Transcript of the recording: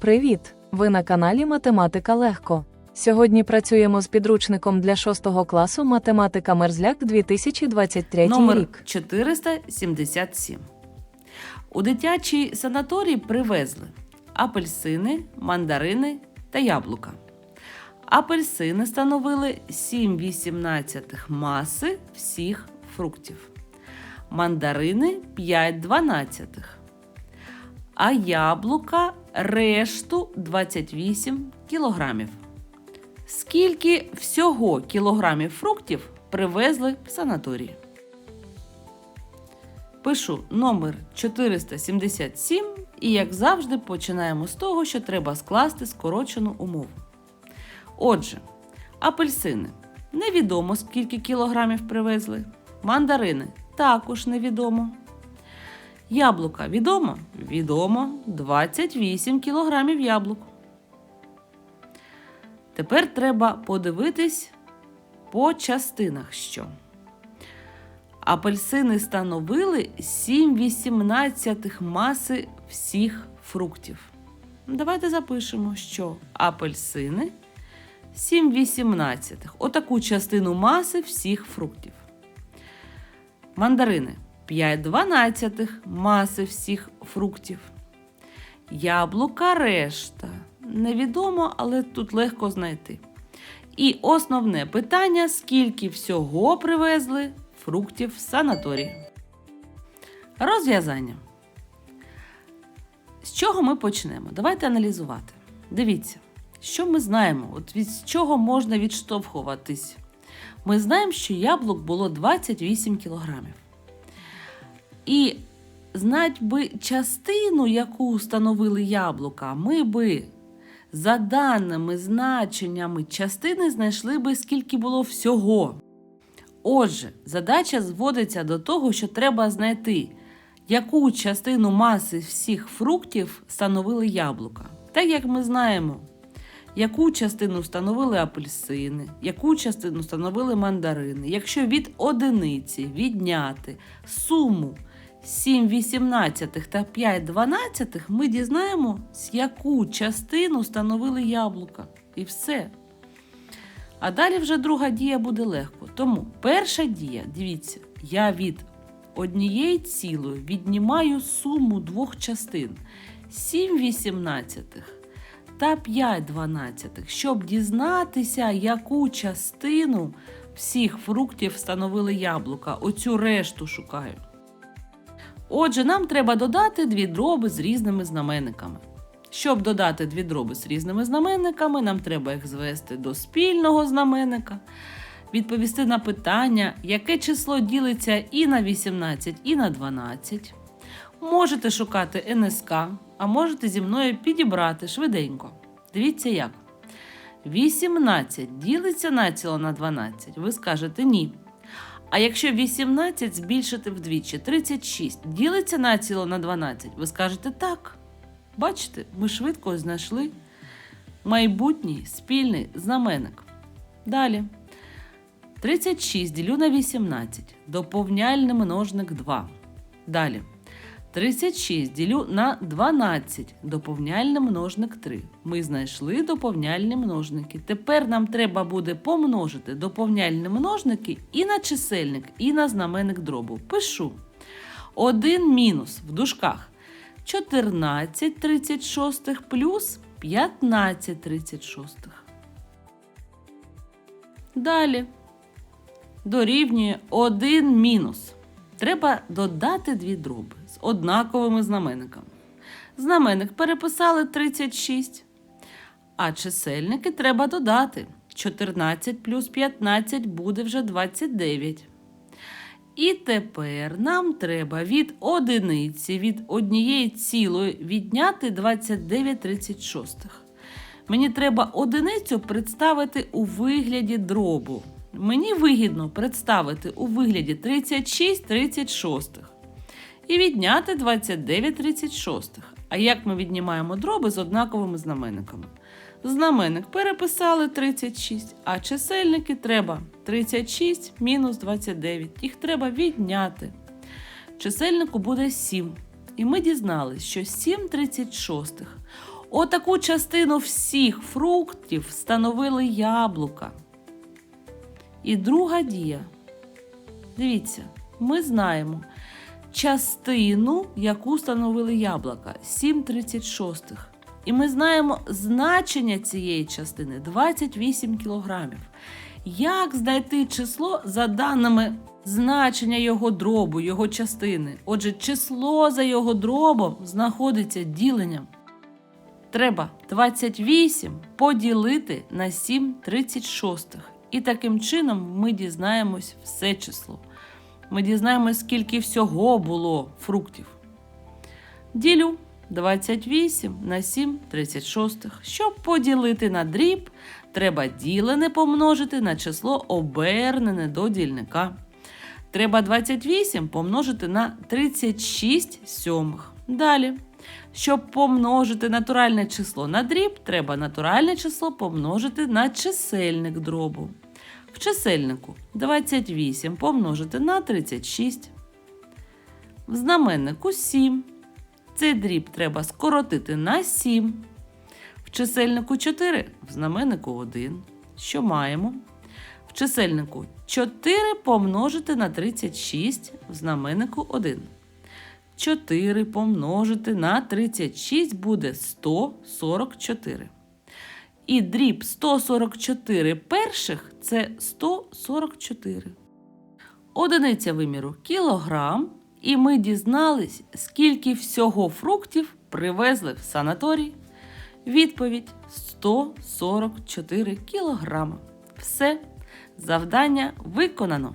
Привіт! Ви на каналі Математика Легко. Сьогодні працюємо з підручником для 6 класу Математика Мерзляк 2023 Номер рік. 477. У дитячий санаторій привезли апельсини, мандарини та яблука. Апельсини становили 7,18 маси всіх фруктів. Мандарини 5,12. А яблука решту 28 кілограмів. Скільки всього кілограмів фруктів привезли в санаторій? Пишу номер 477 і, як завжди, починаємо з того, що треба скласти скорочену умову. Отже, апельсини невідомо скільки кілограмів привезли. Мандарини також невідомо. Яблука відомо? Відомо 28 кілограмів яблук. Тепер треба подивитись по частинах що. Апельсини становили 7,18 маси всіх фруктів. Давайте запишемо, що апельсини 7,18. Отаку частину маси всіх фруктів. Мандарини 5,12 маси всіх фруктів. Яблука решта. Невідомо, але тут легко знайти. І основне питання: скільки всього привезли фруктів в санаторій. Розв'язання. З чого ми почнемо? Давайте аналізувати. Дивіться, що ми знаємо, от від чого можна відштовхуватись. Ми знаємо, що яблук було 28 кілограмів. Знать би частину, яку становили яблука, ми би за даними значеннями частини знайшли би, скільки було всього. Отже, задача зводиться до того, що треба знайти, яку частину маси всіх фруктів становили яблука. Так як ми знаємо, яку частину становили апельсини, яку частину становили мандарини. Якщо від одиниці відняти суму 7,18 та 5,12, ми дізнаємо, з яку частину становили яблука. І все. А далі вже друга дія буде легко. Тому перша дія, дивіться, я від однієї цілої віднімаю суму двох частин 7,18 та 5,12, щоб дізнатися, яку частину всіх фруктів становили яблука. Оцю решту шукаю. Отже, нам треба додати дві дроби з різними знаменниками. Щоб додати дві дроби з різними знаменниками, нам треба їх звести до спільного знаменника, відповісти на питання, яке число ділиться і на 18, і на 12. Можете шукати НСК, а можете зі мною підібрати швиденько. Дивіться як. 18 ділиться націло на 12. Ви скажете ні. А якщо 18 збільшити вдвічі, 36 ділиться націло на 12, ви скажете так. Бачите, ми швидко знайшли майбутній спільний знаменник. Далі. 36 ділю на 18. Доповняльний множник 2. Далі. 36 ділю на 12. Доповняльний множник 3. Ми знайшли доповняльні множники. Тепер нам треба буде помножити доповняльні множники і на чисельник, і на знаменник дробу. Пишу. 1 мінус в дужках. 14 36 плюс 15 36. Далі дорівнює 1 мінус. Треба додати дві дроби з однаковими знаменниками. Знаменник переписали 36, а чисельники треба додати. 14 плюс 15 буде вже 29. І тепер нам треба від одиниці, від однієї цілої відняти 29 36. Мені треба одиницю представити у вигляді дробу. Мені вигідно представити у вигляді 36 36 і відняти 29 36. А як ми віднімаємо дроби з однаковими знаменниками? Знаменник переписали 36, а чисельники треба 36 мінус 29. Їх треба відняти. Чисельнику буде 7. І ми дізналися, що 7 36 Отаку частину всіх фруктів становили яблука. І друга дія. Дивіться, ми знаємо частину, яку становили яблука 7,36. І ми знаємо значення цієї частини 28 кілограмів. Як знайти число за даними значення його дробу, його частини? Отже, число за його дробом знаходиться діленням. Треба 28 поділити на 7,36. І таким чином ми дізнаємось все число. Ми дізнаємось, скільки всього було фруктів. Ділю 28 на 7 36. Щоб поділити на дріб, треба ділене помножити на число обернене до дільника. Треба 28 помножити на 36 сьомих. Далі. Щоб помножити натуральне число на дріб, треба натуральне число помножити на чисельник дробу. В чисельнику 28 помножити на 36. В знаменнику 7. Цей дріб треба скоротити на 7. В чисельнику 4, в знаменнику 1. Що маємо? В чисельнику 4 помножити на 36, в знаменнику 1. 4 помножити на 36 буде 144. І дріб 144 перших це 144. Одиниця виміру кілограм. І ми дізнались, скільки всього фруктів привезли в санаторій. Відповідь 144 кілограми. Все, завдання виконано.